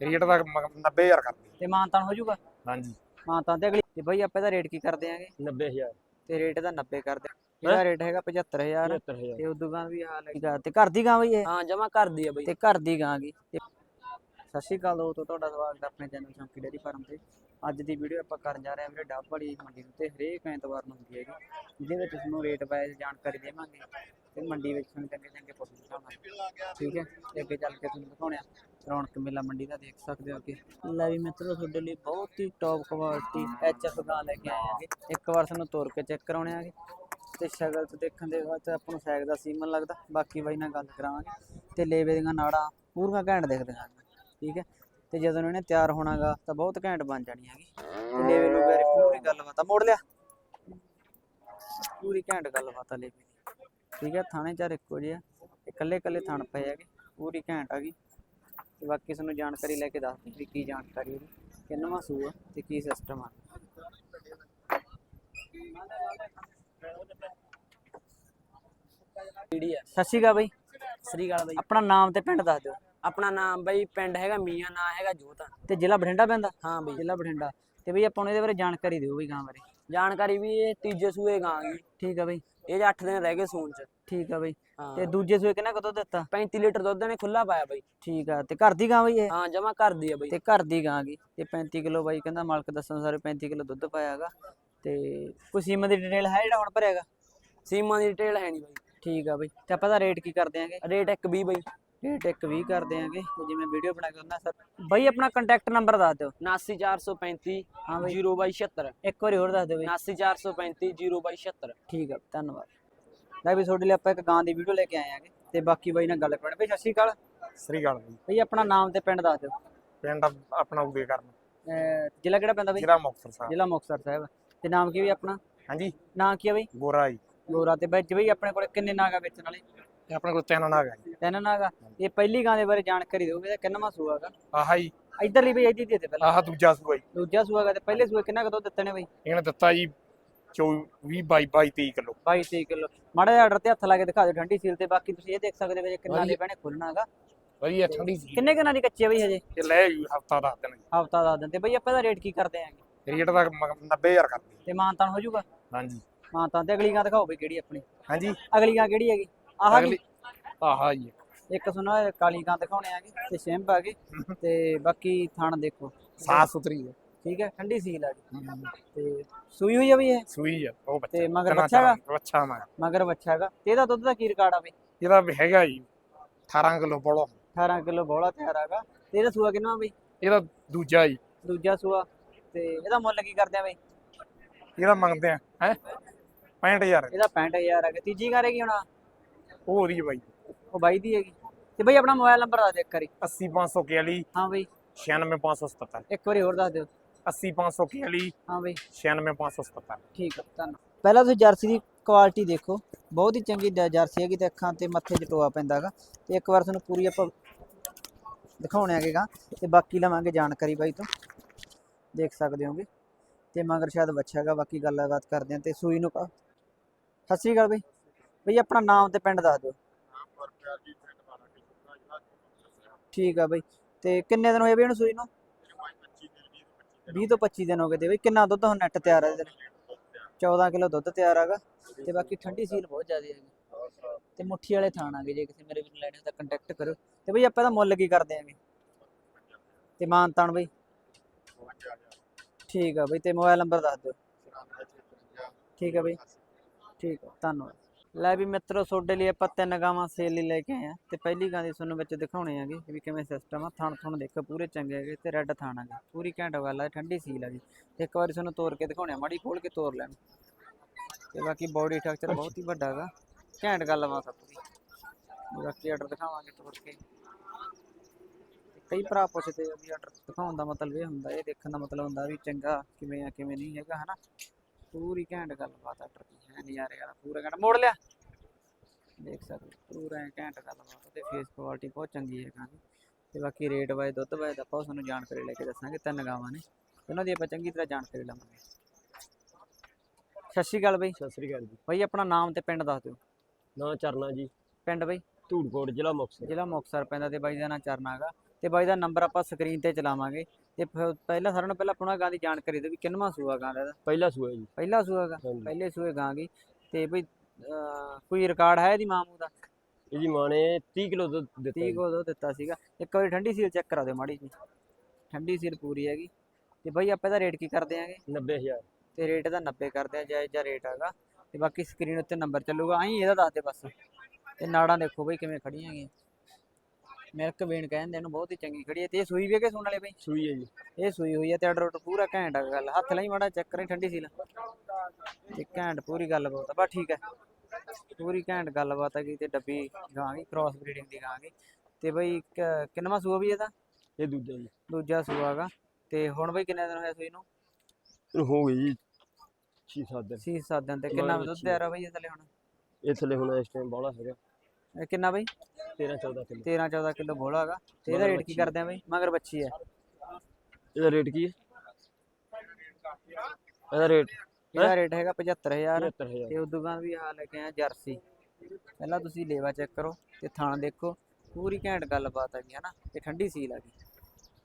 Rate ਦਾ 90000 ਕਰਦੀ ਤੇ ਮਾਨਤਾਨ ਹੋ ਜਾਊਗਾ? ਹਾਂਜੀ। ਮਾਨਤਾਨ ਤੇ ਅਗਲੀ ਤੇ ਬਾਈ ਆਪਾਂ ਇਹਦਾ ਰੇਟ ਕੀ ਕਰਦੇ ਆਂਗੇ? 90000 ਤੇ ਰੇਟ ਦਾ 90 ਕਰਦੇ ਆਂ। ਇਹਦਾ ਰੇਟ ਹੈਗਾ 75000 75000 ਤੇ ਉਦੋਂ ਗਾਂ ਵੀ ਹਾਲ ਹੈ ਤੇ ਘਰ ਦੀ ਗਾਂ ਬਈ ਇਹ? ਹਾਂ ਜਮਾ ਕਰਦੀ ਆ ਬਈ। ਤੇ ਘਰ ਦੀ ਗਾਂ ਗੀ ਤੇ ਸਤਿ ਸ਼੍ਰੀ ਅਕਾਲ ਦੋਸਤੋ ਤੁਹਾਡਾ ਸਵਾਗਤ ਹੈ ਆਪਣੇ ਚੈਨਲ ਸ਼ੌਂਕੀ ਡੇਅਰੀ ਫਾਰਮ ਤੇ। ਅੱਜ ਦੀ ਵੀਡੀਓ ਆਪਾਂ ਕਰਨ ਜਾ ਰਹੇ ਹਾਂ ਮੇਰੇ ਡੱਬ ਵਾਲੀ ਮੰਡੀ ਨੂੰ ਤੇ ਹਰੇਕ ਐਤਵਾਰ ਨੂੰ ਹੁੰਦੀ ਹੈਗੀ। ਜਿਹਦੇ ਵਿੱਚ ਤੁਹਾਨੂੰ ਰੇਟ ਵਾਈਜ਼ ਜਾਣਕਾਰੀ ਦੇਵਾਂਗੇ। ਤੇ ਮੰਡੀ ਵਿੱਚ ਤੁਹਾਨੂੰ ਚੰਗੇ ਚੰਗੇ ਪਸ਼ੂ ਦਿਖਾਵਾਂਗੇ ਠੀਕ ਹੈ? ਤੇ ਅੱਗੇ ਚੱਲ ਕੇ ਤੁਹਾਨੂੰ ਦਿਖਾਉਣੇ ਆ। ਰੌਣਕ ਮੇਲਾ ਮੰਡੀ ਦਾ ਦੇਖ ਸਕਦੇ ਹੋ ਕਿ ਲੈ ਵੀ ਮਿੱਤਰੋ, ਤੁਹਾਡੇ ਲਈ ਬਹੁਤ ਹੀ ਟੌਪ ਕੁਆਲਿਟੀ ਐਚਐਫ ਗਾਂ ਲੈ ਕੇ ਆਏ ਆਂਗੇ ਇੱਕ ਵਾਰ ਤੁਹਾਨੂੰ ਤੋਰ ਕੇ ਚੈੱਕ ਕਰਾਉਣੇ ਆਗੇ ਤੇ ਸ਼ਕਲ ਤੋਂ ਦੇਖਣ ਦੇ ਬਾਅਦ ਆਪਾਂ ਨੂੰ ਸੈਗ ਦਾ ਸੀਮਨ ਲੱਗਦਾ। ਬਾਕੀ ਬਾਈ ਨਾਲ ਗੱਲ ਕਰਾਵਾਂਗੇ। ਤੇ ਲੇਵੇ ਦੀਆਂ ਨਾੜਾਂ ਪੂਰੀਆਂ ਘੈਂਟ ਦੇਖਦੇ ਹਾਂ ਠੀਕ ਹੈ? ਤੇ ਜਦੋਂ ਇਹਨੇ ਤਿਆਰ ਹੋਣਾਗਾ ਤਾਂ ਬਹੁਤ ਘੈਂਟ ਬਣ ਜਾਣੀ ਹੈਗੀ। ਤੇ ਲੇਵੇ ਨੂੰ ਵੈਰੀ ਪੂਰੀ ਗੱਲਬਾਤ ਆ। ਮੋੜ ਲਿਆ। ਪੂਰੀ ਘੈਂਟ ਗੱਲਬਾਤ ਆ ਲੇਵੇ ਦੀ। ਠੀਕ ਹੈ? ਥਾਣੇ ਚਾਰ ਇੱਕੋ ਜਿਹੇ ਆ। ਇਕੱਲੇ ਇਕੱਲੇ ਥਣ ਪਏ ਹੈਗੇ। ਪੂਰੀ ਘੈਂਟ ਆ ਗਈ। ਤੇ ਬਾਕੀ ਤੁਹਾਨੂੰ ਜਾਣਕਾਰੀ ਲੈ ਕੇ ਦੱਸ ਦਿੰਦੇ ਵੀ ਕੀ ਜਾਣਕਾਰੀ ਇਹਦੀ ਕਿੰਨਵਾਂ ਸੂਆ ਤੇ ਕੀ ਸਿਸਟਮ ਆ। ਕਿਹੜੀ ਆ ਸਤਿ ਸ਼੍ਰੀ ਅਕਾਲ ਬਾਈ। ਸ੍ਰੀ ਅਕਾਲ ਬਈ। ਆਪਣਾ ਨਾਮ ਤੇ ਪਿੰਡ ਦੱਸ ਦਿਓ। ਆਪਣਾ ਨਾਮ ਬਈ ਪਿੰਡ ਹੈਗਾ ਮੀਆਂ ਨਾਂ ਹੈਗਾ ਜੋਤ ਤੇ ਜ਼ਿਲ੍ਹਾ ਬਠਿੰਡਾ ਪੈਂਦਾ? ਹਾਂ ਬਈ। ਜ਼ਿਲ੍ਹਾ ਬਠਿੰਡਾ। ਤੇ ਬਈ ਆਪਾਂ ਨੂੰ ਇਹਦੇ ਬਾਰੇ ਜਾਣਕਾਰੀ ਦਿਓ ਬਈ ਗਾਂ ਬਾਰੇ। ਜਾਣਕਾਰੀ ਵੀ ਇਹ ਤੀਜੇ ਸੂਏ ਗਾਂਗੀ ਠੀਕ ਆ ਬਈ। ਇਹ 'ਚ 8 ਦਿਨ ਰਹਿ ਗਏ ਸੂਣ ਚ। ਠੀਕ ਆ ਬਈ। ਹਾਂ। ਤੇ ਦੂਜੇ ਸੂਏ ਕਿੰਨਾ ਕਦੋਂ ਦਿੱਤਾ? 35 ਲੀਟਰ ਦੁੱਧ ਨੇ ਖੁੱਲਾ ਪਾਇਆ ਬਈ। ਠੀਕ ਆ ਤੇ ਘਰ ਦੀ ਗਾਂ ਬਈ ਇਹ? ਹਾਂ ਜਮਾ ਕਰਦੀ ਆ ਬਈ। ਤੇ ਘਰ ਦੀ ਗਾਂ ਗੀ ਤੇ 35 ਕਿਲੋ ਬਾਈ ਕਹਿੰਦਾ ਮਾਲਕ ਦੱਸਣ ਸਾਰੇ 35 ਕਿਲੋ ਦੁੱਧ ਪਾਇਆਗਾ ਤੇ ਕੋਈ ਸੀਮਾ ਦੀ ਡਿਟੇਲ ਹੈ ਜਿਹੜਾ ਹੁਣ ਭਰਿਆਗਾ ਸੀਮਾ ਦੀ ਡਿਟੇਲ ਹੈ ਨਹੀਂ ਬਈ। ਠੀਕ ਆ ਬਈ ਤੇ ਆਪਾਂ ਦਾ ਰੇਟ ਕੀ ਕਰਦੇ ਆਂਗੇ ਰੇਟ 120 ਬਈ। ਰੇਟ ਇੱਕ 20 ਕਰਦੇ ਆਂਗੇ ਤੇ ਜਿਵੇਂ ਵੀਡੀਓ ਬਣਾ ਕੇ ਉਹਨਾਂ ਸਰ ਬਾਈ ਆਪਣਾ ਕੰਟੈਕਟ ਨੰਬਰ ਦੱਸ ਦਿਓ। 79435 ਹਾਂ ਬਈ। 02276 ਇੱਕ ਵਾਰੀ ਹੋਰ ਦੱਸ ਦਿਓ ਬਈ। 79435 02276 ਠੀਕ ਆ ਧੰਨਵਾਦ। ਲੈ ਵੀ ਤੁਹਾਡੇ ਲਈ ਆਪਾਂ ਇੱਕ ਗਾਂ ਦੀ ਵੀਡੀਓ ਲੈ ਕੇ ਆਏ ਆਂਗੇ ਤੇ ਬਾਕੀ ਬਾਈ ਨਾਲ ਗੱਲ ਕਰਾਂਗੇ ਬਈ ਸਤਿ ਸ਼੍ਰੀ ਅਕਾਲ। ਸ੍ਰੀ ਅਕਾਲ ਜੀ ਬਈ ਆਪਣਾ ਨਾਮ ਤੇ ਪਿੰਡ ਦੱਸ ਦਿਓ। ਪਿੰਡ ਆਪਣਾ ਉਗੇ ਕਰਨ ਜ਼ਿਲ੍ਹਾ ਕਿਹੜਾ ਪੈਂਦਾ ਬਈ? ਜ਼ਿਲ੍ਹਾ ਮੁਕਤਸਰ ਸਾਹਿਬ। ਜ਼ਿਲ੍ਹਾ ਮੁਕਤਸਰ ਸਾਹਿਬ। ਤੇ ਨਾਮ ਕੀ ਬਈ ਆਪਣਾ? ਹਾਂਜੀ। ਨਾਂ ਕੀ ਆ ਬਈ? ਗੋਰਾ ਜੀ। ਗੋਰਾ। ਤੇ ਵਿੱਚ ਬਈ ਆਪਣੇ ਕੋਲ ਕਿੰਨੇ ਨਾਗਾ ਵੇਚਣ ਵਾਲੇ? ਇਹ ਆਪਣੇ ਕੋਲ ਤਿੰਨ ਨਾਗ ਹੈ ਜੀ ਤਿੰਨ ਨਾਗਾ ਇਹ ਪਹਿਲੀ ਗਾਂ ਦੇ ਬਾਰੇ ਜਾਣਕਾਰੀ ਦਿਓ ਇਹਦਾ ਕਿੰਨਵਾਂ ਸੂਆਗਾ ਆਹ ਜੀ। ਇਧਰਲੀ ਬਈ ਇਹਦੀ ਦੇ ਦੇ ਪਹਿਲਾਂ। ਆਹ ਦੂਜਾ ਸੂਆ ਜੀ। ਦੂਜਾ ਸੂਆਗਾ ਤੇ ਪਹਿਲੇ ਸੂਏ ਕਿੰਨਾ ਕਦੋਂ ਦਿੱਤੇ ਨੇ ਬਈ? ਇਹਨੇ ਦਿੱਤਾ ਜੀ 24 20 22 22 23 ਕਿਲੋ। 22 23 ਕਿਲੋ। ਮਾੜਾ ਜਿਹਾ ਆਰਡਰ ਤੇ ਹੱਥ ਲਾ ਕੇ ਦਿਖਾ ਦਿਓ ਠੰਡੀ ਸੀਲ ਤੇ। ਬਾਕੀ ਤੁਸੀਂ ਇਹ ਦੇਖ ਸਕਦੇ ਹੋ ਵੀ ਕਿੰਨਾ ਦੇ। ਪੈਣੇ ਖੁੱਲਣਾਗਾ ਵਧੀਆ ਠੰਡੀ ਸੀ ਕਿੰਨੇ ਕਿੰਨਾ ਦੀ ਕੱਚੀ ਆ ਬਈ ਹਜੇ? ਇਹ ਲੈ ਜੀ ਹਫਤਾ ਦੱਸ ਦੇਣ ਹਫਤਾ ਦਾ ਦਿਨ ਤੇ ਬਈ ਆਪਾਂ ਇਹਦਾ ਰੇਟ ਕੀ ਕਰਦੇ ਆਂਗੇ? ਰੇਟ ਦਾ 90000 ਕਰਦੀ। ਤੇ ਮਾਨਤਾਨ ਹੋ ਜਾਊਗਾ? ਹਾਂਜੀ। ਮਾਨਤਾਨ ਤੇ ਅਗਲੀ ਗਾਂ ਦਿਖਾਓ ਬਈ ਕਿਹੜੀ ਆਪਣੀ। ਹਾਂਜੀ। ਅਗਲੀ ਗਾਂ ਕਿਹੜੀ ਹੈਗੀ? ਆਹ ਅਗਲੀ ਆਹ ਜੀ ਇੱਕ ਸੁਣਾ ਕਾਲੀ ਗਾਂ ਦਿਖਾਉਣੇ ਆਗੇ ਤੇ ਸ਼ੈਂਪ ਆ ਗਏ ਤੇ ਬਾਕੀ ਥਣ ਦੇਖੋ। ਸਾਫ਼ ਸੁਥਰੀ ਹੈ ਠੀਕ ਹੈ ਠੰਡੀ ਸੀਲ ਆ ਗਈ। ਤੇ ਸੂਈ ਹੋਈ ਆ ਬਈ ਇਹ? ਸੂਈ ਹੈ ਉਹ ਬੱਚਾ ਤੇ ਮਗਰ ਕਿੰਨਾ ਬੱਚਾ ਹੈਗਾ ਚਾ- ਬੱਚਾ ਮਗਰ ਮਗਰ ਬੱਚਾ ਹੈਗਾ। ਤੇ ਇਹਦਾ ਦੁੱਧ ਦਾ ਕੀ ਰਿਕਾਰਡ ਆ ਬਈ ਇਹਦਾ ਵੀ ਹੈਗਾ ਜੀ 18 ਕਿਲੋ ਬੋਲੋ। 18 ਕਿਲੋ ਬੋਲਾ ਤਿਆਰ ਹੈਗਾ। ਤੇ ਇਹਦਾ ਸੂਆ ਕਿੰਨਾ ਬਈ ਇਹਦਾ ਦੂਜਾ ਜੀ। ਦੂਜਾ ਸੂਆ। ਤੇ ਇਹਦਾ ਮੁੱਲ ਕੀ ਕਰਦੇ ਆ ਬਈ? ਇਹਦਾ ਮੰਗਦੇ ਆ ਹੈ? 65000 ਇਹਦਾ 65000 ਹੈਗਾ। ਤੀਜੀ ਕਾਰ ਹੈਗੀ ਹੁਣ? ਉਹ ਉਹਦੀ ਹੈ ਬਾਈ। ਉਹ ਬਾਈ ਦੀ ਹੈਗੀ। ਤੇ ਬਈ ਆਪਣਾ ਮੋਬਾਈਲ ਨੰਬਰ ਦੱਸ ਦੇ ਇੱਕ ਵਾਰੀ। 80541 ਹਾਂ ਬਈ। 96577 ਇੱਕ ਵਾਰੀ ਹੋਰ ਦੱਸ ਦਿਓ। 80541 ਹਾਂ ਬਈ। 96577 ਠੀਕ ਆ ਧੰਨਵਾਦ। ਪਹਿਲਾਂ ਤੁਸੀਂ ਜਰਸੀ ਦੀ ਕੁਆਲਿਟੀ ਦੇਖੋ। ਬਹੁਤ ਹੀ ਚੰਗੀ ਜਰਸੀ ਹੈਗੀ ਤੇ ਅੱਖਾਂ ਤੇ ਮੱਥੇ 'ਚ ਟੋਆ ਪੈਂਦਾ ਹੈਗਾ। ਤੇ ਇੱਕ ਵਾਰ ਤੁਹਾਨੂੰ ਪੂਰੀ ਆਪਾਂ ਦਿਖਾਉਣੇ ਆਗੇਗਾ ਤੇ ਬਾਕੀ ਲਵਾਂਗੇ ਜਾਣਕਾਰੀ ਬਾਈ ਤੋਂ। ਦੇਖ ਸਕਦੇ ਹੋਗੇ। ਤੇ ਮਗਰ ਸ਼ਾਇਦ ਬੱਚਾ ਹੈਗਾ ਬਾਕੀ ਗੱਲਬਾਤ ਕਰਦੇ ਹਾਂ। ਤੇ ਸੂਈ ਨੂੰ ਸਤਿ ਸ੍ਰੀ ਅਕਾਲ ਬਈ। ਬਈ ਆਪਣਾ ਨਾਮ ਤੇ ਪਿੰਡ ਦੱਸ ਦਿਓ। ਠੀਕ ਆ ਬਈ। ਤੇ ਕਿੰਨੇ ਦਿਨ ਹੋਏ ਬਈ ਇਹਨੂੰ ਸੂਈ ਨੂੰ? 20 ਤੋਂ 25 ਦਿਨ ਹੋ ਗਏ। ਤੇ ਬਈ ਕਿੰਨਾ ਦੁੱਧ ਹੁਣ ਨੈਟ ਤਿਆਰ ਹੈ ਇਹਦੇ 14 ਕਿਲੋ ਦੁੱਧ ਤਿਆਰ ਹੈਗਾ ਤੇ ਬਾਕੀ ਠੰਡੀ ਸੀਲ ਬਹੁਤ ਜ਼ਿਆਦਾ ਹੈਗੀ। ਤੇ ਮੁੱਠੀ ਵਾਲੇ ਥਾਣ ਆਗੇ ਜੇ ਕਿਸੇ ਮੇਰੇ ਵੀਰ ਲੈਣੇ ਤਾਂ ਕੰਟੈਕਟ ਕਰੋ। ਤੇ ਬਈ ਆਪਾਂ ਇਹਦਾ ਮੁੱਲ ਕੀ ਕਰਦੇ ਆਂਗੇ ਤੇ ਮਾਨ ਤਾਨ ਬਈ। ਠੀਕ ਆ ਬਈ ਤੇ ਮੋਬਾਈਲ ਨੰਬਰ ਦੱਸ ਦਿਓ। ਠੀਕ ਆ ਬਈ। ਠੀਕ ਆ ਧੰਨਵਾਦ। ਲੈ ਵੀ ਮਿੱਤਰੋ ਤੁਹਾਡੇ ਲਈ ਆਪਾਂ ਤਿੰਨ ਗਾਵਾਂ ਸੇਲ ਲਈ ਲੈ ਕੇ ਆਏ ਆ ਤੇ ਪਹਿਲੀ ਗਾਂ ਦੀ ਤੁਹਾਨੂੰ ਵਿੱਚ ਦਿਖਾਉਣੇ ਆਗੇ ਵੀ ਕਿਵੇਂ ਸਿਸਟਮ ਆ। ਥਣ ਥਣ ਦੇਖੋ ਪੂਰੇ ਚੰਗੇ ਹੈਗੇ ਤੇ ਰੈੱਡ ਥਣ ਆਗੇ ਪੂਰੀ ਘੈਂਟ ਗੱਲ ਆ ਠੰਡੀ ਸੀਲ ਆ ਜੀ। ਤੇ ਇੱਕ ਵਾਰੀ ਤੁਹਾਨੂੰ ਤੋੜ ਕੇ ਦਿਖਾਉਣੇ ਆ ਮਾੜੀ ਖੋਲ ਕੇ ਤੋੜ ਲੈਣ। ਤੇ ਬਾਕੀ ਬੋਡੀ ਸਟਰਕਚਰ ਬਹੁਤ ਹੀ ਵੱਡਾ ਹੈਗਾ। ਘੈਂਟ ਗੱਲਬਾਤ ਆ ਪੂਰੀ ਤੇ ਬਾਕੀ ਆਰਡਰ ਦਿਖਾਵਾਂਗੇ ਤੋੜ ਕੇ। ਕਈ ਭਰਾ ਪੁੱਛਦੇ ਆ ਵੀ ਆਰਡਰ ਦਿਖਾਉਣ ਦਾ ਮਤਲਬ ਇਹ ਹੁੰਦਾ ਇਹ ਦੇਖਣ ਦਾ ਮਤਲਬ ਹੁੰਦਾ ਵੀ ਚੰਗਾ ਕਿਵੇਂ ਆ ਕਿਵੇਂ ਨਹੀਂ ਹੈਗਾ ਹਨਾ? ਪੂਰੀ ਘੈਂਟ ਗੱਲਬਾਤ ਆਰਡਰ ਦੀ ਹੈ ਨਜ਼ਾਰੇ ਵਾਲਾ ਪੂਰਾ ਘੈਂਟ। ਮੋੜ ਲਿਆ? ਦੇਖ ਸਕਦੇ ਪੂਰਾ ਘੈਂਟ ਗੱਲਬਾਤ ਤੇ ਫੇਸ ਕੁਆਲਿਟੀ ਬਹੁਤ ਚੰਗੀ ਹੈ ਗਾਂ ਦੀ। ਤੇ ਬਾਕੀ ਰੇਟ ਵਾਈਜ਼ ਦੁੱਧ ਵਾਈਜ਼ ਆਪਾਂ ਤੁਹਾਨੂੰ ਜਾਣਕਾਰੀ ਲੈ ਕੇ ਦੱਸਾਂਗੇ ਤਿੰਨ ਗਾਵਾਂ ਨੇ। ਉਹਨਾਂ ਦੀ ਆਪਾਂ ਚੰਗੀ ਤਰ੍ਹਾਂ ਜਾਣਕਾਰੀ ਲਵਾਂਗੇ। ਸਤਿ ਸ਼੍ਰੀ ਅਕਾਲ ਬਈ। ਸਤਿ ਸ੍ਰੀ ਅਕਾਲ ਜੀ। ਬਈ ਆਪਣਾ ਨਾਮ ਤੇ ਪਿੰਡ ਦੱਸ ਦਿਓ। ਨਾਂ ਚਰਨਾ ਜੀ। ਪਿੰਡ ਬਈ? ਧੂੜਕੋਟ ਜ਼ਿਲ੍ਹਾ ਮੁਕਤਸਰ। ਜ਼ਿਲ੍ਹਾ ਮੁਕਤਸਰ ਪੈਂਦਾ ਤੇ ਬਾਈ ਦਾ ਨਾਂ ਚਰਨਾ ਹੈਗਾ। ਤੇ ਬਾਈ ਦਾ ਨੰਬਰ ਆਪਾਂ ਸਕਰੀਨ ਤੇ ਚਲਾਵਾਂਗੇ। ਤੇ ਪਹਿਲਾਂ ਸਾਰਿਆਂ ਨੂੰ ਪਹਿਲਾਂ ਆਪਣਾ ਗਾਂ ਦੀ ਜਾਣਕਾਰੀ ਦਿਓ ਵੀ ਕਿੰਨਵਾਂ ਸੂਆ ਗਾਂ ਦਾ ਇਹਦਾ? ਪਹਿਲਾ ਸੂਆ ਜੀ। ਪਹਿਲਾ ਸੂਆ ਗਾ? ਹਾਂਜੀ। ਪਹਿਲੇ ਸੂਏ ਗਾਂ ਗੀ ਤੇ ਬਈ ਅਹ, ਕੋਈ ਰਿਕਾਰਡ ਹੈ ਇਹਦੀ ਮਾਂ ਮੂ ਦਾ? ਇਹਦੀ ਮਾਂ ਨੇ 30 ਕਿਲੋ ਦੁੱਧ ਦਿੱਤਾ 30 ਜੀ। ਕੋ ਦਿੱਤਾ ਸੀਗਾ। ਇੱਕ ਵਾਰੀ ਠੰਡੀ ਸੀਲ ਚੈੱਕ ਕਰਾ ਦਿਓ ਮਾੜੀ ਜੀ। ਠੰਡੀ ਸੀਲ ਪੂਰੀ ਹੈਗੀ। ਤੇ ਬਈ ਆਪਾਂ ਇਹਦਾ ਰੇਟ ਕੀ ਕਰਦੇ ਆਂਗੇ 90000 ਤੇ ਰੇਟ ਇਹਦਾ 90 ਕਰਦੇ ਆ ਜਾਇਜ਼ ਜਿਹਾ ਰੇਟ ਹੈਗਾ। ਤੇ ਬਾਕੀ ਸਕਰੀਨ ਉੱਤੇ ਨੰਬਰ ਚੱਲੂਗਾ। ਆਹੀਂ ਇਹਦਾ ਦੱਸ ਦੇ ਬਸ। ਤੇ ਨਾੜਾਂ ਦੇਖੋ ਬਈ ਕਿਵੇਂ ਖੜੀਆਂ ਹੈਗੀਆਂ। ਮਿਲਕ ਵੇਣ ਕਹਿੰਦੇ ਇਹਨੂੰ ਬਹੁਤ ਹੀ ਚੰਗੀ ਖੜੀ ਹੈ ਤੇ ਇਹ ਸੂਈ ਵੀ ਹੈ ਕਿ ਸੂਣ ਵਾਲੇ ਬਈ? ਸੂਈ ਹੈ ਜੀ। ਇਹ ਸੂਈ ਹੋਈ ਹੈ ਤੇ ਆਰਡਰ ਪੂਰਾ ਘੈਂਟ ਆ ਗੱਲ। ਹੱਥ ਲਈ ਮਾੜਾ ਚੈੱਕ ਕਰੀ ਠੰਡੀ ਸੀਲ ਤੇ ਘੈਂਟ ਪੂਰੀ ਗੱਲਬਾਤ ਆ। ਬਸ ਠੀਕ ਹੈ। ਪੂਰੀ ਘੈਂਟ ਗੱਲਬਾਤ ਹੈਗੀ ਤੇ ਡੱਬੀ ਗਾਂ ਗਈ ਕ੍ਰਾਸ ਬਰੀਡਿੰਗ ਦੀ ਗਾਂ ਗਈ। ਤੇ ਬਈ ਕਿੰਨਵਾਂ ਸੂਆ ਵੀ ਇਹਦਾ? ਇਹ ਦੂਜਾ ਜੀ। ਦੂਜਾ ਸੂਆ ਹੈਗਾ ਤੇ ਹੁਣ ਬਈ ਕਿੰਨੇ ਦਿਨ ਹੋਏ ਸੂਈ ਨੂੰ? ਹੋ ਗਈ ਜੀ 6-7 ਦਿਨ। 6-7 ਦਿਨ ਤੇ ਕਿੰਨਾ ਦੁੱਧ ਆ ਬਈ ਇਹ ਥੱਲੇ ਹੁਣ? ਇਹ ਥੱਲੇ ਹੁਣ ਇਸ ਟਾਈਮ ਬੋਲਾ ਹੈਗਾ। ਇਹ ਕਿੰਨਾ ਬਈ? 13-14 ਕਿਲੋ। 13 14 ਕਿਲੋ ਬੋਲਾ ਹੈਗਾ। ਤੇ ਇਹਦਾ ਰੇਟ ਕੀ ਕਰਦੇ ਆ ਬਈ? ਮਗਰ ਬੱਚੀ ਹੈ। ਇਹਦਾ ਰੇਟ ਕੀ ਹੈ? ਇਹਦਾ ਰੇਟ ਇਹਦਾ ਰੇਟ ਹੈਗਾ 75000 75000 ਤੇ ਉਦੋਂ ਬਾਅਦ ਵੀ ਆ ਲੈ ਕੇ ਆਇਆ ਜਰਸੀ। ਪਹਿਲਾਂ ਤੁਸੀਂ ਲੇਵਾ ਚੈੱਕ ਕਰੋ ਤੇ ਥਾਣ ਦੇਖੋ। ਪੂਰੀ ਘੈਂਟ ਗੱਲਬਾਤ ਹੈਗੀ ਹਨਾ ਤੇ ਠੰਡੀ ਸੀਲ ਹੈਗੀ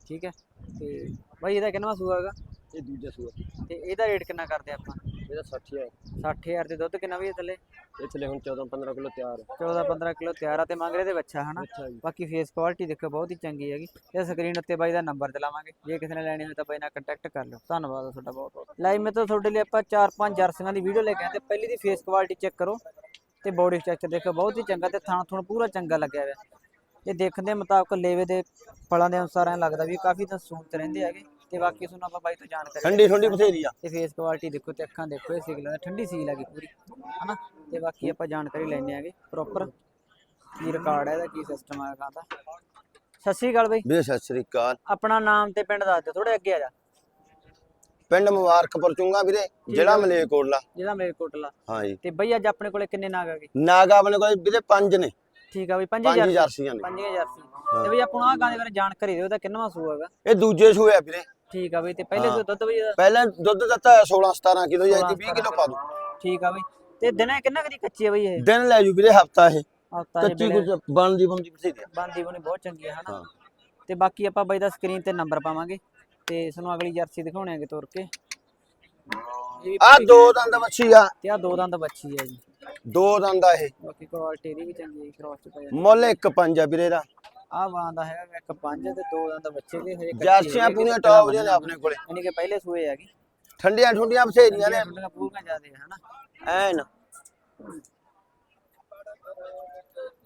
ਠੀਕ ਹੈ? ਤੇ ਬਾਈ ਇਹਦਾ ਕਿੰਨਾ ਸੂਆ ਹੈਗਾ? ਇਹ ਦੂਜਾ ਸੂਆ। ਤੇ ਇਹਦਾ ਰੇਟ ਕਿੰਨਾ ਕਰਦੇ ਆਪਾਂ? ਇਹਦਾ 60000 60000 ਤੇ ਦੁੱਧ ਕਿੰਨਾ ਵੀ ਇਹ ਥੱਲੇ? ਇਹ ਥੱਲੇ ਹੁਣ 14-15 ਕਿਲੋ ਤਿਆਰ ਹੈ। 14 15 ਕਿਲੋ ਤਿਆਰ ਆ ਤੇ ਮੰਗ ਰਹੇ ਦੇ ਬੱਚਾ ਹਨਾ? ਬਾਕੀ ਫੇਸ ਕੁਆਲਿਟੀ ਦੇਖੋ ਬਹੁਤ ਹੀ ਚੰਗੀ ਹੈਗੀ। ਤੇ ਸਕਰੀਨ ਉੱਤੇ ਬਾਈ ਦਾ ਨੰਬਰ ਚਲਾਵਾਂਗੇ। ਜੇ ਕਿਸੇ ਨੇ ਲੈਣੀ ਹੋਵੇ ਤਾਂ ਬਾਈ ਨਾਲ ਕੰਟੈਕਟ ਕਰ ਲਿਓ। ਧੰਨਵਾਦ ਤੁਹਾਡਾ ਬਹੁਤ ਬਹੁਤ। ਲਾਈਵ ਮੈਂ ਤਾਂ ਤੁਹਾਡੇ ਲਈ ਆਪਾਂ ਚਾਰ ਪੰਜ ਜਰਸੀਆਂ ਦੀ ਵੀਡੀਓ ਲੈ ਕੇ ਆਏ ਤੇ ਪਹਿਲੀ ਦੀ ਫੇਸ ਕੁਆਲਿਟੀ ਚੈੱਕ ਕਰੋ ਤੇ ਬੋਡੀ ਸਟਰਕਚਰ ਦੇਖੋ ਬਹੁਤ ਹੀ ਚੰਗਾ ਤੇ ਥਣ ਥਣ ਪੂਰਾ ਚੰਗਾ ਲੱਗਿਆ ਹੋਇਆ। ਇਹ ਦੇਖਣ ਦੇ ਮੁਤਾਬਕ ਲੇਵੇ ਦੇ ਫਲਾਂ ਦੇ ਅਨੁਸਾਰ ਐਂ ਲੱਗਦਾ ਵੀ ਇਹ ਕਾਫੀ ਤਾਂ ਸੂਤ ਰਹਿੰਦੇ ਹੈਗੇ। ਤੇ ਬਾਕੀ ਤੁਹਾਨੂੰ ਆਪਾਂ ਬਾਈ ਤੋਂ ਜਾਣਕਾਰੀ ਠੰਡੀ ਠੰਡੀ ਬਥੇਰੀ ਆ। ਤੇ ਫੇਸ ਕੁਆਲਿਟੀ ਦੇਖੋ ਤੇ ਅੱਖਾਂ ਦੇਖੋ ਇਹ ਸਿਗਲ ਠੰਡੀ ਸੀਲ ਹੈਗੀ ਪੂਰੀ ਹਨਾ? ਤੇ ਬਾਕੀ ਆਪਾਂ ਜਾਣਕਾਰੀ ਲੈਣੇ ਆਗੇ ਪ੍ਰੋਪਰ ਕੀ ਰਿਕਾਰਡ ਹੈ ਇਹਦਾ ਕੀ ਸਿਸਟਮ ਹੈ ਦਾ ਸਤਿ ਸ਼੍ਰੀ ਅਕਾਲ ਬਈ। ਵੀਰੇ ਸਤਿ ਸ੍ਰੀ ਅਕਾਲ। ਆਪਣਾ ਨਾਮ ਤੇ ਪਿੰਡ ਦੱਸ ਦਿਓ ਥੋੜੇ ਅੱਗੇ ਆ ਜਾ। ਪਿੰਡ ਮੁਬਾਰਕਪੁਰ ਚੁੰਗਾ ਵੀਰੇ ਜਿਹੜਾ ਮੇਰੇ ਕੋਟਲਾ ਹਾਂ ਜੀ ਤੇ ਬਈ ਅੱਜ ਆਪਣੇ ਕੋਲੇ ਕਿੰਨੇ ਨਾਗ ਹੈਗੇ ਨਾਗਾ ਆਪਣੇ ਕੋਲ ਵੀਰੇ ਪੰਜ ਨੇ। ਠੀਕ ਆ ਬਈ ਪੰਜ 5000 ਜਰਸੀਆਂ ਨੇ। 5000 ਜਰਸੀ ਤੇ ਬਈ ਆਪਾਂ ਨੂੰ ਆਹ ਗਾਂ ਦੇ ਬਾਰੇ ਜਾਣਕਾਰੀ ਦਿਓ ਇਹਦਾ ਕਿੰਨਵਾਂ ਸੂਆ ਹੈਗਾ? ਇਹ ਦੂਜੇ ਸੂਏ ਆ ਵੀਰੇ। ਠੀਕ ਆ ਬਈ ਤੇ ਪਹਿਲੇ ਹਾਂ। ਸੂ ਦੁੱਧ ਬਈ ਇਹਦਾ ਪਹਿਲਾਂ ਦੁੱਧ ਦਿੱਤਾ 16 17 ਕਿਲੋ ਜਾਂ 20 ਕਿਲੋ ਪਾ ਦੂ ਠੀਕ ਆ ਬਈ ਤੇ ਦਿਨੇ ਕਿੰਨਾ ਕਦੀ ਕੱਚੀ ਆ ਬਈ ਇਹ? ਦਿਨ ਲੈ ਜੂ ਵੀਰੇ ਹਫਤਾ ਇਹ। ਹਫਤਾ ਕੱਚੀ ਕੁਝ ਬਣਦੀ ਬੰਦੀ ਬਥੇਰੀ ਆ। ਬੰਦੀ ਬਣੀ ਬਹੁਤ ਚੰਗੀ ਹੈ ਹਨਾ? ਹਾਂ। ਤੇ ਬਾਕੀ ਆਪਾਂ ਬਾਈ ਦਾ ਸਕਰੀਨ ਤੇ ਨੰਬਰ ਪਾਵਾਂਗੇ ਤੇ ਤੁਹਾਨੂੰ ਅਗਲੀ ਜਰਸੀ ਦਿਖਾਉਣੇ ਆਗੇ ਤੋਰ ਕੇ। ਇਹ ਵੀ ਆ ਦੋ ਦੰਦ ਵੱਛੀ ਆ। ਤੇ ਆ ਦੋ ਦੰਦ ਬੱਚੀ ਹੈ ਜੀ। ਦੋ ਦੰਦ ਆ ਇਹ। ਬਾਕੀ ਕੁਆਲਿਟੀ ਦੀ ਵੀ ਚੰਗੀ ਕ੍ਰੋਸ ਚ ਪੈ ਜਾਂਦੀ ਮੁੱਲ ਇੱਕ ਪੰਜ ਆ ਵੀਰੇ ਦਾ ਆ ਵਾਂ ਦਾ ਹੈਗਾ ਇੱਕ ਪੰਜ ਤੇ ਦੋ ਦੰਦ ਬੱਚੇ ਦੇ ਹਜੇ ਕੱਚੀ ਜਰਸੀਆਂ ਹੈਗੀ, ਪੂਰੀਆਂ ਟੌਪ ਦੀਆਂ ਨੇ ਆਪਣੇ ਕੋਲੇ। ਯਾਨੀ ਕਿ ਪਹਿਲੇ ਸੂਏ ਹੈਗੀ। ਠੰਡੀਆਂ ਠੁੰਡੀਆਂ ਬਥੇਰੀਆਂ ਨੇ। ਠੰਡੀਆਂ ਪੂਰੀਆਂ ਜ਼ਿਆਦੇ ਹੈ ਹਨਾ? ਐਨ।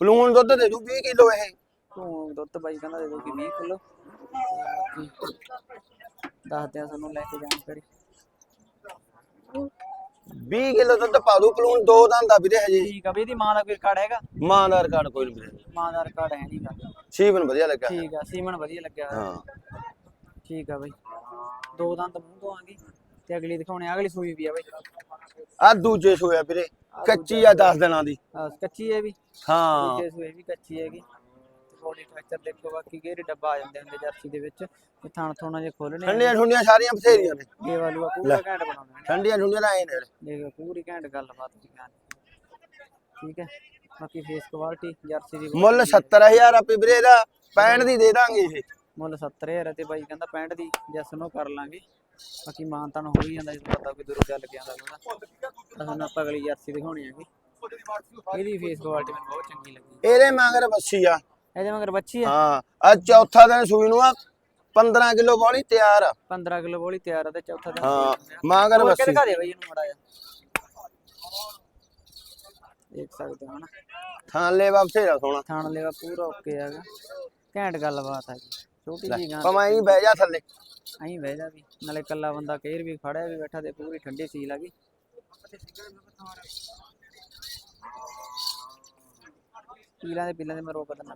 ਪਲੂਣ ਦੁੱਧ ਦੇ ਦੂ 20 ਕਿਲੋ ਇਹ। ਤੂੰ ਦੁੱਧ ਬਾਈ ਕਹਿੰਦਾ ਦੇ ਦੋ ਕਿ 20 ਕਿਲੋ। ਦੱਸਦੇ ਆ ਤੁਹਾਨੂੰ ਲੈ ਕੇ ਜਾਣਕਾਰੀ। 20 ਕਿਲੋ ਦੁੱਧ ਪਾ ਦੂ ਪਲੂਣ ਦੋ ਦੰਦ ਆ ਵੀਰੇ ਹਜੇ। ਠੀਕ ਆ ਵੀ ਇਹਦੀ ਮਾਂ ਦਾ ਕੋਈ ਰਿਕਾਰਡ ਹੈਗਾ? ਮਾਂ ਦਾ ਰਿਕਾਰਡ ਕੋਈ ਨਹੀਂ ਵੀਰੇ। ਮਾਂ ਦਾ ਰਿਕਾਰਡ ਹੈ ਨਹੀਂਗਾ ਸੀਵਨ ਵਧੀਆ ਲੱਗਾ ਠੀਕ ਆ ਸੀਮਨ ਵਧੀਆ ਲੱਗਿਆ। ਹਾਂ। ਠੀਕ ਆ ਬਾਈ। ਦੋ ਦੰਦ ਮੂੰਹ ਤੋਂ ਆਂਗੀ ਤੇ ਅਗਲੀ ਦਿਖਾਉਣੇ ਆ, ਅਗਲੀ ਸੂਈ ਵੀ ਆ ਬਾਈ। ਆ ਦੂਜੇ ਸੋਇਆ ਵੀਰੇ ਕੱਚੀ ਆ 10 ਦਿਨਾਂ ਦੀ। ਆਹ ਕੱਚੀ ਹੈ ਵੀ। ਹਾਂ। ਦੂਜੇ ਸੂਏ ਵੀ ਕੱਚੀ ਹੈਗੀ। ਬੋਡੀ ਸਟਰਕਚਰ ਦੇਖੋ ਬਾਕੀ ਗੇਰੇ ਡੱਬਾ ਆ ਜਾਂਦੇ ਹੁੰਦੇ ਜਰਸੀ ਦੇ ਵਿੱਚ ਤੇ ਥਣ ਥੋਣਾ ਜੇ ਖੋਲਣੇ ਠੰਡੀਆਂ ਠੁੰਡੀਆਂ ਸਾਰੀਆਂ ਬਥੇਰੀਆਂ ਨੇ। ਇਹ ਵਾਲੂ ਆ ਪੂਰਾ ਘੈਂਟ ਬਣਾਉਣਾ ਠੰਡੀਆਂ ਠੁੰਡੀਆਂ ਤਾਂ ਐ ਨੇ। ਦੇਖੋ ਪੂਰੀ ਘੈਂਟ ਗੱਲਬਾਤ ਦੀ ਗੱਲ ਠੀਕ ਹੈ ਬਾਕੀ ਫੇਸ ਕੁਆਲਿਟੀ ਜਰਸੀ ਦੀ ਮੁੱਲ 70000 ਆਪੇ ਵੀਰੇ ਦਾ 65 ਦੀ ਦੇ ਦਾਂਗੇ ਇਹ। ਮੁੱਲ 70000 ਤੇ ਬਾਈ ਕਹਿੰਦਾ 65 ਦੀ ਜੈਸ ਨੂੰ ਕਰ ਲਾਂਗੇ। ਬਾਕੀ ਮਾਨ ਤਾਂ ਹੋ ਹੀ ਜਾਂਦਾ ਜਦੋਂ ਪਤਾ ਕੋਈ ਦੂਰੋਂ ਚੱਲ ਕੇ ਆਉਂਦਾ ਉਹਦਾ ਤੁਹਾਨੂੰ ਆਪਾਂ ਅਗਲੀ ਜਰਸੀ ਦਿਖਾਉਣੀ ਹੈਗੀ। ਇਹਦੀ ਫੇਸ ਕੁਆਲਿਟੀ ਮੈਨੂੰ ਬਹੁਤ ਚੰਗੀ ਲੱਗੀ। ਇਹਦੇ ਮਗਰ ਬੱਸੀ ਆ। ਇਹਦੇ ਮਗਰ ਬੱਚੀ ਹੈ ਹਾਂ ਆ ਚੌਥਾ ਦਿਨ ਸੂਈ ਨੂੰ ਆ 15 ਕਿਲੋ ਬੋਲੀ ਤਿਆਰ। ਆ 15 ਕਿਲੋ ਬੋਲੀ ਤਿਆਰ ਆ ਤੇ ਚੌਥਾ ਦਿਨ ਹਾਂ ਮਗਰ ਹੋਰ ਬੱਸੀ। ਦਿਖਾ ਦੇ ਬਾਈ ਇਹਨੂੰ ਮੜਾ ਜਾ ਦੇਖ ਸਕਦੇ ਹੋ ਨਾ। ਥਾਂ ਲੈ ਬਥੇਰਾ ਸੋਹਣਾ। ਥਾਣ ਲੈਵਾ ਪੂਰਾ ਓਕੇ ਹੈਗਾ। ਘੈਂਟ ਗੱਲਬਾਤ ਹੈ ਛੋਟੀ ਜੀ ਗਾਂ ਪਮਾਈ ਹੀ ਬਹਿ ਜਾ ਥੱਲੇ। ਅਹੀਂ ਬਹਿ ਜਾ ਵੀ ਨਾਲੇ ਕੱਲਾ ਬੰਦਾ ਕੇਰ ਵੀ ਖੜਿਆ ਵੀ ਬੈਠਾ ਤੇ ਪੂਰੀ ਠੰਡੀ ਸੀਲ ਆ ਗਈ। ਪੀਲਾਂ ਦੇ ਪੀਲਾਂ ਦੇ ਮੈਂ ਰੋਕ ਦਿੰਦਾ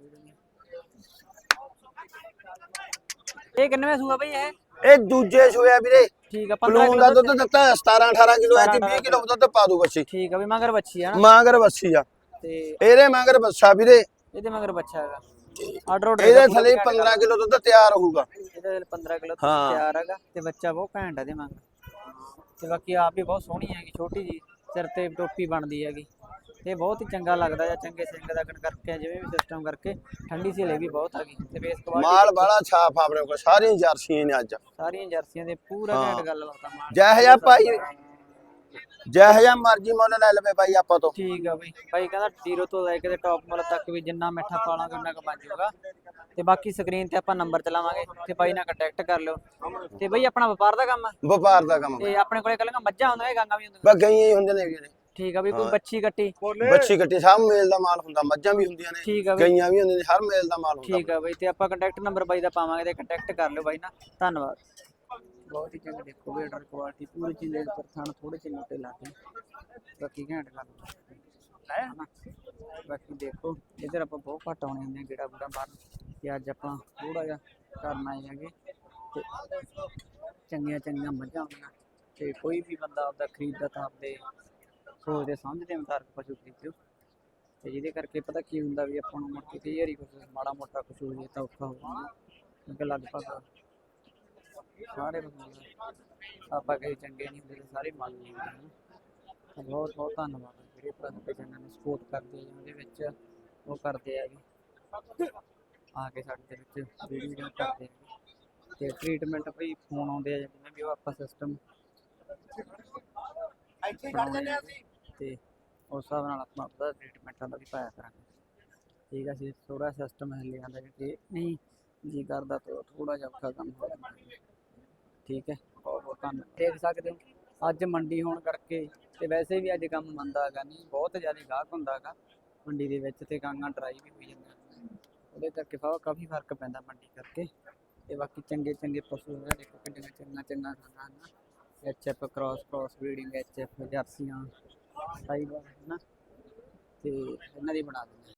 ਇਹ ਕਿੰਨਵੇਂ ਸੂਆ ਬਈ ਇਹ? ਇਹ ਦੂਜੇ ਸੂਇਆ ਵੀਰੇ। ਠੀਕ ਆ 15 ਪਲੂਣ ਦਾ ਦੁੱਧ ਦਿੱਤਾ 17 18 ਕਿਲੋ ਐ 20 ਕਿਲੋ ਦੁੱਧ ਪਾ ਦੂ ਬੱਸੀ ਠੀਕ ਆ ਵੀ ਮਗਰ ਬੱਚੀ ਆ ਨਾ। ਮਗਰ ਬੱਸੀ ਆ। ਤੇ ਇਹਦੇ ਮਗਰ ਬੱਸਾ ਵੀਰੇ। ਇਹਦੇ ਮਗਰ ਬੱਚਾ ਹੈਗਾ। ਆਰਡਰ ਆਰਡਰ ਇਹਦੇ ਥੱਲੇ 15 ਕਿਲੋ ਦੁੱਧ ਤਿਆਰ ਹੋਊਗਾ। ਇਹਦੇ ਥੱਲੇ 15 ਕਿਲੋ। ਤਿਆਰ ਹੈਗਾ ਤੇ ਬੱਚਾ ਬਹੁਤ ਘੈਂਟ ਆ ਇਹਦੇ ਮਗਰ। ਤੇ ਬਾਕੀ ਆਪ ਵੀ ਬਹੁਤ ਸੋਹਣੀ ਹੈਗੀ ਛੋਟੀ ਜੀ ਸਿਰ ਤੇ ਟੋਪੀ ਬਣਦੀ ਹੈਗੀ। ਤੇ ਬਹੁਤ ਹੀ ਚੰਗਾ ਲੱਗਦਾ ਜਾਂ ਚੰਗੇ ਸਿੰਘ ਦਾ ਗਣ ਕਰਕੇ ਜਿਵੇਂ ਵੀ ਸਿਸਟਮ ਕਰਕੇ ਠੰਡੀ ਸੇਲੇ ਵੀ ਬਹੁਤ ਆ ਗਈ। ਤੇ ਬੇਸ ਕੁਆਲਿਟੀ ਮਾਲ ਬਾਲਾ ਛਾਪ ਆਪਣੇ ਕੋਲ ਸਾਰੀਆਂ ਜਰਸੀਆਂ ਨੇ ਅੱਜ। ਸਾਰੀਆਂ ਜਰਸੀਆਂ ਦੇ ਪੂਰਾ। ਘੈਂਟ ਗੱਲ ਬਾਤਾਂ ਮਾਰ ਜਿਹੋ ਜਿਹਾ ਭਾਈ ਜਿਹੋ ਜਿਹਾ ਮਰਜ਼ੀ ਮੁੱਲ ਲੈ ਲਵੇ ਬਾਈ ਆਪਾਂ ਤੋਂ। ਠੀਕ ਆ ਬਈ। ਭਾਈ ਕਹਿੰਦਾ ਜ਼ੀਰੋ ਤੋਂ ਲੈ ਕੇ ਤੇ ਟੌਪ ਮੁੱਲ ਤੱਕ ਵੀ ਜਿੰਨਾ ਮਿੱਠਾ ਪਾਲਾਂਗੇ ਉਹਨਾਂ ਕੁ ਬਣ ਜਾਊਗਾ। ਤੇ ਬਾਕੀ ਸਕਰੀਨ ਤੇ ਆਪਾਂ ਨੰਬਰ ਚਲਾਵਾਂਗੇ ਤੇ ਬਾਈ ਨਾਲ ਕੰਟੈਕਟ ਕਰ ਲਿਓ। ਤੇ ਬਈ ਆਪਣਾ ਵਪਾਰ ਦਾ ਕੰਮ ਆ? ਵਪਾਰ ਦਾ ਕੰਮ ਤੇ ਆਪਣੇ ਕੋਲੇ ਕੱਲੀਆਂ ਮੱਝਾਂ ਹੁੰਦੀਆਂ ਗਾਂਗਾ ਵੀ ਹੁੰਦੀਆਂ? ਬਸ ਗਈਆਂ ਹੀ ਹੁੰਦੇ ਨੇ। ਠੀਕ ਆ ਬਈ ਕੋਈ ਹਾਂ। ਬੱਚੀ ਕੱਟੀ। ਬੱਚੀ ਕੱਟੀ ਸਭ ਮੇਲ ਦਾ ਮਾਲ ਹੁੰਦਾ ਮੱਝਾਂ ਵੀ ਹੁੰਦੀਆਂ ਨੇ ਠੀਕ ਆ ਬਈ ਗਈਆਂ ਵੀ ਹੁੰਦੀਆਂ ਨੇ ਹਰ ਮੇਲ ਦਾ ਮਾਲ ਹੁੰਦਾ। ਠੀਕ ਆ ਬਈ ਤੇ ਆਪਾਂ ਕੰਟੈਕਟ ਨੰਬਰ ਬਾਈ ਦਾ ਪਾਵਾਂਗੇ ਤੇ ਕੰਟੈਕਟ ਕਰ ਲਿਓ ਬਾਈ ਨਾਲ। ਧੰਨਵਾਦ। ਬਹੁਤ ਹੀ ਚੰਗਾ ਦੇਖੋ ਵੀ ਆਰਡਰ ਕੁਆਲਿਟੀ ਪੂਰੀ ਚੀਜ਼ ਦੇ ਉੱਪਰ ਥਾਣ ਥੋੜੇ ਜਿਹੇ ਮੋਟੇ ਲਾਤੇ ਬਾਕੀ ਘੈਂਟ ਦੇਖੋ ਇਧਰ ਆਪਾਂ ਬਹੁਤ ਘੱਟ ਆਉਣੇ ਹੁੰਦੇ ਆ ਗੇੜਾ ਗੂੜਾ ਮਾਰਨ ਤੇ ਅੱਜ ਆਪਾਂ ਥੋੜਾ ਜਿਹਾ ਕਰਨ ਆਏ ਹੈਗੇ। ਤੇ ਚੰਗੀਆਂ ਚੰਗੀਆਂ ਮੱਝਾਂ ਹੁੰਦੀਆਂ ਤੇ ਕੋਈ ਵੀ ਬੰਦਾ ਆਪਦਾ ਖਰੀਦਦਾ ਤਾਂ ਆਪਦੇ ਸੋਚਦੇ ਸਮਝਦੇ ਮੁਤਾਬਕ ਪਸ਼ੂ ਖਰੀਦੋ ਤੇ ਜਿਹਦੇ ਕਰਕੇ ਪਤਾ ਕੀ ਹੁੰਦਾ ਵੀ ਆਪਾਂ ਨੂੰ ਮੁੜ ਕੇ ਕਈ ਵਾਰੀ ਮਾੜਾ ਮੋਟਾ ਕੁਛ ਹੋ ਜੇ ਤਾਂ ਔਖਾ ਹੋ ਜਾਂਦਾ। ਕਿਉਂਕਿ ਲਗਭਗ ਸਾਰੇ ਆਪਾਂ ਕਈ ਚੰਗੇ ਨਹੀਂ ਹੁੰਦੇ, ਸਾਰੇ ਮੰਨ ਲੈਂਦੇ ਹਨ। ਬਹੁਤ ਬਹੁਤ ਧੰਨਵਾਦ ਜਿਹੜੇ ਭਰਾ ਚੈਨਲ ਨੂੰ ਸਪੋਰਟ ਕਰਦੇ ਆ ਉਹਦੇ ਵਿੱਚ ਉਹ ਕਰਦੇ ਆ ਜੀ। ਆ ਕੇ ਸਾਡੇ ਦੇ ਵਿੱਚ ਵੀਡੀਓ ਕਰਦੇ ਆ ਤੇ ਟ੍ਰੀਟਮੈਂਟ ਭਈ ਫੋਨ ਆਉਂਦੇ ਆ ਜਿਵੇਂ ਵੀ ਉਹ ਆਪਾਂ ਸਿਸਟਮ ਤੇ ਉਸ ਹਿਸਾਬ ਨਾਲ ਆਪਾਂ ਉਹਦਾ ਟ੍ਰੀਟਮੈਂਟਾਂ ਦਾ ਵੀ ਪਾਇਆ ਕਰਾਂਗੇ। ਠੀਕ ਆ ਜੀ ਥੋੜਾ ਸਿਸਟਮ ਹਿੱਲ ਜਾਂਦਾ ਕਿ ਨਹੀਂ, ਜੀ ਕਰਦਾ ਤਾਂ ਥੋੜਾ ਜਿਹਾ ਔਖਾ ਕੰਮ ਹੋ ਜਾਂਦਾ। ਠੀਕ ਹੈ, ਬਹੁਤ ਬਹੁਤ ਧੰਨਵਾਦ। ਦੇਖ ਸਕਦੇ ਹੋ, ਅੱਜ ਮੰਡੀ ਹੋਣ ਕਰਕੇ ਤੇ ਵੈਸੇ ਵੀ ਅੱਜ ਕੰਮ ਮੰਦਾ ਹੈਗਾ ਨਹੀਂ, ਬਹੁਤ ਜ਼ਿਆਦਾ ਗਾਹਕ ਹੁੰਦਾ ਹੈਗਾ। ਮੰਡੀ ਦੇ ਵਿੱਚ ਤੇ ਗਾਂਗਾ ਡਰਾਈ ਵੀ ਹੋਈ ਜਾਂਦੀਆਂ। ਉਹਦੇ ਕਰਕੇ ਫਾ, ਕਾਫੀ ਫ਼ਰਕ ਪੈਂਦਾ ਮੰਡੀ ਕਰਕੇ। ਤੇ ਬਾਕੀ ਚੰਗੇ ਚੰਗੇ ਪਸ਼ੂ ਹੈਗੇ, ਦੇਖੋ ਕਿੰਨੀਆਂ ਚੰਗਾ ਚੰਗਾ ਖਾਣਾ ਹਨ H F cross cross breeding H ਜਰਸੀਆਂ। Sahiwal ਹੈ ਹਨਾ ਤੇ ਇਹਨਾਂ ਦੀ ਬਣਾ ਦਿੰਦੇ